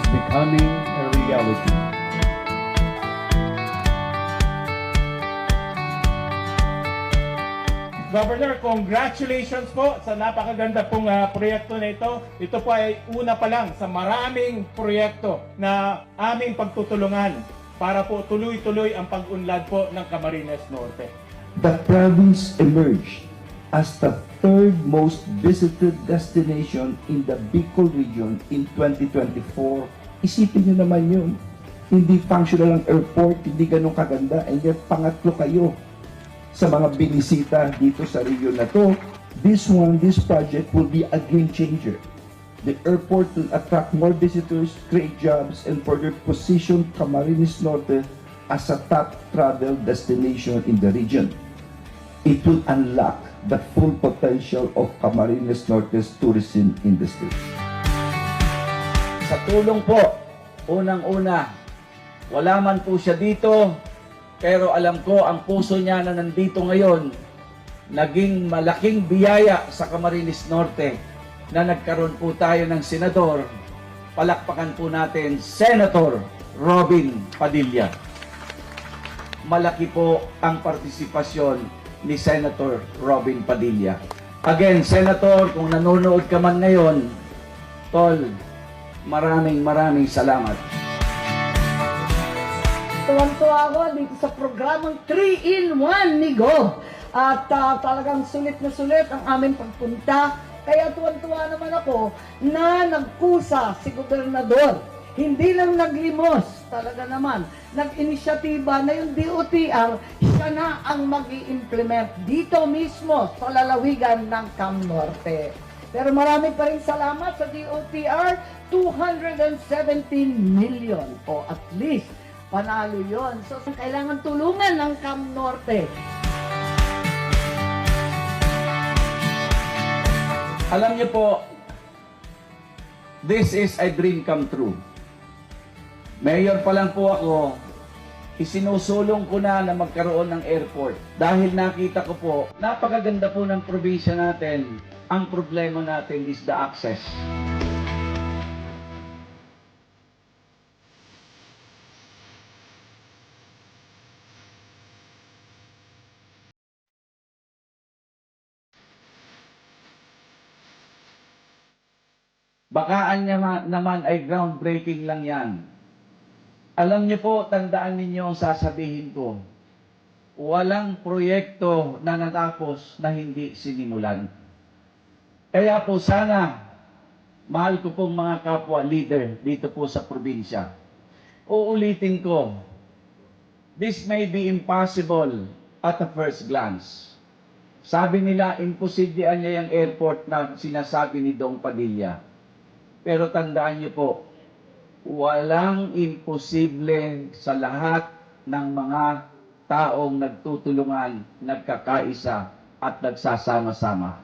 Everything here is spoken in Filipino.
is becoming a reality. Governor, congratulations po sa napakaganda pong ah, proyekto na ito. Ito po ay una pa lang sa maraming proyekto na aming pagtutulungan para po tuloy-tuloy ang pag-unlad po ng Camarines Norte. the province emerged as the third most visited destination in the Bicol region in 2024. Isipin nyo naman yun. Hindi functional ang airport, hindi ganun kaganda, and yet pangatlo kayo sa mga binisita dito sa region na to. This one, this project will be a game changer. The airport will attract more visitors, create jobs, and further position Camarines Norte as a top travel destination in the region. It will unlock the full potential of Camarines Norte's tourism industry. Sa tulong po, unang-una, wala man po siya dito, pero alam ko ang puso niya na nandito ngayon, naging malaking biyaya sa Camarines Norte na nagkaroon po tayo ng senador. Palakpakan po natin, Senator Robin Padilla. Malaki po ang partisipasyon ni Senator Robin Padilla. Again, Senator, kung nanonood ka man ngayon, Tol, maraming maraming salamat. Tuwan-tuwa ako dito sa programang 3-in-1 ni Go. At ah, talagang sulit na sulit ang aming pagpunta. Kaya tuwan-tuwa naman ako na nagkusa si Gobernador. Hindi lang naglimos, talaga naman, nag-inisyatiba na yung DOTR, siya na ang mag implement dito mismo sa lalawigan ng Cam Norte. Pero marami pa rin salamat sa DOTR, 217 million o at least panalo yon. So, kailangan tulungan ng Cam Norte. Alam niyo po, this is a dream come true. Mayor pa lang po ako, isinusulong ko na na magkaroon ng airport. Dahil nakita ko po, napakaganda po ng probinsya natin. Ang problema natin is the access. Bakaan niya ma- naman ay groundbreaking lang yan. Alam niyo po, tandaan ninyo ang sasabihin ko. Walang proyekto na natapos na hindi sinimulan. Kaya po sana, mahal ko pong mga kapwa leader dito po sa probinsya. Uulitin ko, this may be impossible at a first glance. Sabi nila, imposible niya yung airport na sinasabi ni Dong Padilla. Pero tandaan niyo po, walang imposible sa lahat ng mga taong nagtutulungan, nagkakaisa at nagsasama-sama.